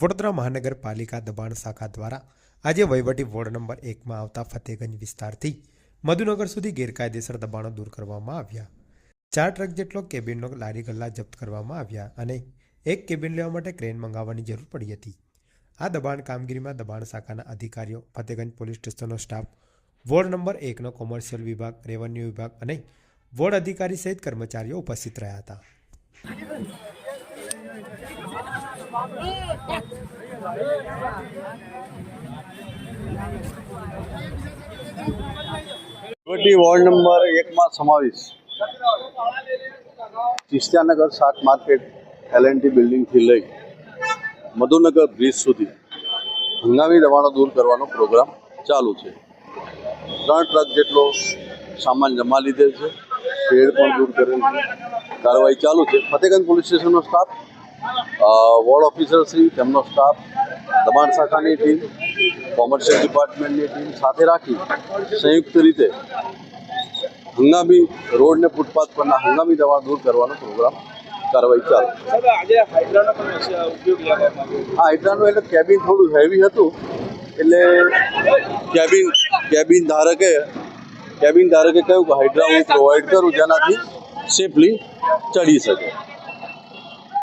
વડોદરા મહાનગરપાલિકા દબાણ શાખા દ્વારા આજે વહીવટી વોર્ડ નંબર એકમાં આવતા ફતેગંજ વિસ્તારથી મધુનગર સુધી ગેરકાયદેસર દબાણો દૂર કરવામાં આવ્યા. ચાર ટ્રક જેટલો કેબિનનો લારી ગલ્લા જપ્ત કરવામાં આવ્યા અને એક કેબિન લેવા માટે ક્રેન મંગાવવાની જરૂર પડી હતી. આ દબાણ કામગીરીમાં દબાણ શાખાના અધિકારીઓ, ફતેગંજ પોલીસ સ્ટેશનનો સ્ટાફ, વોર્ડ નંબર એકનો કોમર્શિયલ વિભાગ, રેવન્યુ વિભાગ અને વોર્ડ અધિકારી સહિત કર્મચારીઓ ઉપસ્થિત રહ્યા હતા. વોર્ડ નંબર એકમાં સમાવેશ. ચિસ્તિયાનગર શાક માર્કેટ એલએનટી બિલ્ડિંગથી લઈ મધુનગર બ્રિજ સુધી હંગામી દબાણો દૂર કરવાનો પ્રોગ્રામ ચાલુ છે. ત્રણ ટ્રક જેટલો સામાન જમા લીધેલ છે. શેડ પણ દૂર કરેલ છે. કાર્યવાહી ચાલુ છે. ફતેગંજ પોલીસ સ્ટેશનનો સ્ટાફ વોર્ડ ઓફિસર શ્રી તેમનો સ્ટાફ દબાણ શાખાની ટીમ કોમર્શિયલ ડિપાર્ટમેન્ટની ટીમ સાથે રાખી સંયુક્ત રીતે હંગામી રોડ ને ફૂટપાથ પરના હંગામી દવા દૂર કરવાનો પ્રોગ્રામ કાર્યવાહી ચાલુ આ હાઇડ્રાનું એટલે કેબિન થોડું હેવી હતું એટલે કેબિન કેબિન ધારકે કેબિન ધારકે કહ્યું કે હાઇડ્રા હું પ્રોવાઈડ કરું જેનાથી સેફલી ચડી શકે.